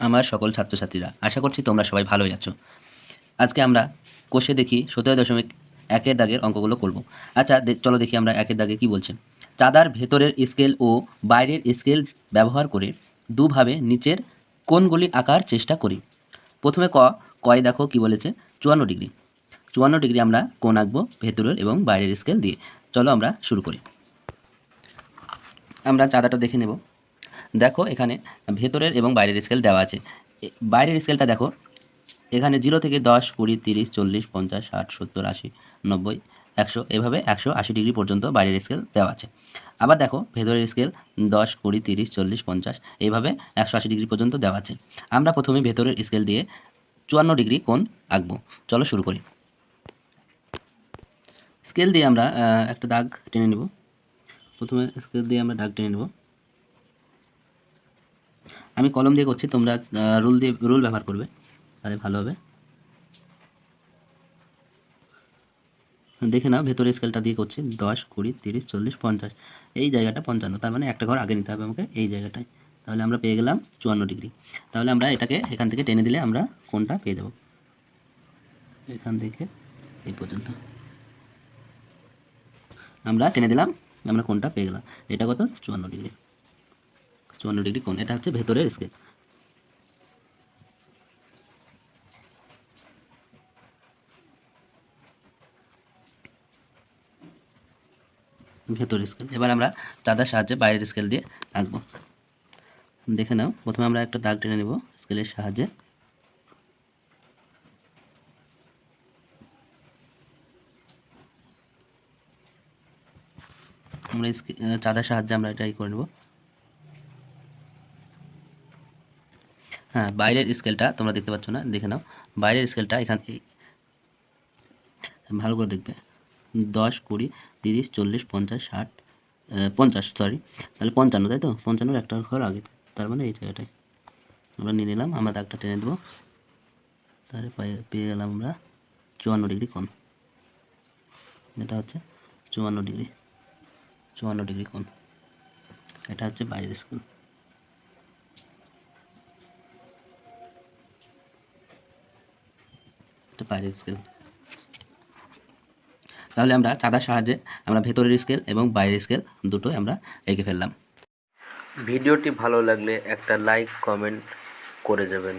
আমার সকল ছাত্রছাত্রীরা। আশা করছি তোমরা সবাই ভালোই আছো। আজকে আমরা কোষে দেখি সতেরো দশমিক একের দাগের অঙ্কগুলো করব। আচ্ছা চলো দেখি আমরা একের দাগে কি বলছে। চাঁদার ভেতরের স্কেল ও বাইরের স্কেল ব্যবহার করে দুভাবে নিচের কোনগুলি আঁকার চেষ্টা করি। প্রথমে ক, কয় দেখো কি বলেছে? চুয়ান্ন ডিগ্রি। চুয়ান্ন ডিগ্রি আমরা কোন আঁকবো ভেতরের এবং বাইরের স্কেল দিয়ে। চলো আমরা শুরু করি। আমরা চাঁদাটা দেখে নেব। দেখো এখানে ভেতরের এবং বাইরের স্কেল দেওয়া আছে। বাইরের স্কেলটা দেখো, এখানে জিরো থেকে দশ, কুড়ি, তিরিশ, চল্লিশ, পঞ্চাশ, ষাট, সত্তর, আশি, নব্বই, একশো, এভাবে একশো আশি ডিগ্রি পর্যন্ত বাইরের স্কেল দেওয়া আছে। আবার দেখো ভেতরের স্কেল দশ, কুড়ি, তিরিশ, চল্লিশ, পঞ্চাশ এইভাবে একশো আশি ডিগ্রি পর্যন্ত দেওয়া আছে। আমরা প্রথমে ভেতরের স্কেল দিয়ে চুয়ান্ন ডিগ্রি কোণ আঁকবো। চলো শুরু করি। স্কেল দিয়ে আমরা একটা দাগ টেনে নেব। প্রথমে স্কেল দিয়ে আমরা দাগ টেনে নেব। আমি কলম দিয়ে করছি, তোমরা রুল দিয়ে, রুল ব্যবহার করবে, তাহলে ভালো হবে। দেখে নাও, ভেতরে স্কেলটা দিয়ে করছি, দশ, কুড়ি, তিরিশ, চল্লিশ, পঞ্চাশ। এই জায়গাটা পঞ্চান্ন, তার মানে একটা ঘর আগে নিতে হবে আমাকে এই জায়গাটায়। তাহলে আমরা পেয়ে গেলাম চুয়ান্ন ডিগ্রি। তাহলে আমরা এটাকে এখান থেকে টেনে দিলে আমরা কোনটা পেয়ে যাব? এখান থেকে, এই পর্যন্ত। আমরা টেনে দিলাম, আমরা কোনটা পেয়ে গেলাম? এটা কত? চুয়ান্ন ডিগ্রি। চুয়ান্ন ডিগ্রি কোণ, এটা হচ্ছে ভেতরের স্কেল ভেতরের স্কেল এবার আমরা চাঁদার সাহায্যে বাইরের স্কেল দিয়ে আঁকবো। দেখে নাও, প্রথমে আমরা একটা দাগ টেনে নেব স্কেলের সাহায্যে। আমরা চাঁদার সাহায্যে আমরা এটাই করে নেব। হ্যাঁ বাইরের স্কেলটা তোমরা দেখতে পাচ্ছ না, দেখে নাও। বাইরের স্কেলটা এখান ভালো করে দেখবে। দশ, কুড়ি, তিরিশ, চল্লিশ, পঞ্চাশ, ষাট পঞ্চাশ সরি তাহলে পঞ্চান্ন, তাই তো? পঞ্চান্নর একটা ঘর আগে, তার মানে এই জায়গাটায়। আমরা নিয়ে নিলাম, আমরা দাগটা টেনে দেবো। তাহলে পেয়ে পেয়ে গেলাম আমরা চুয়ান্ন ডিগ্রি কোণ। এটা হচ্ছে চুয়ান্ন ডিগ্রি চুয়ান্ন ডিগ্রি কোণ। এটা হচ্ছে বাইরের স্কেল বাইরের স্কেল তাহলে আমরা চাঁদার সাহায্যে আমরা ভেতরের স্কেল এবং বাইরের স্কেল দুটোই আমরা এঁকে ফেললাম। ভিডিওটি ভালো লাগলে একটা লাইক কমেন্ট করে যাবেন।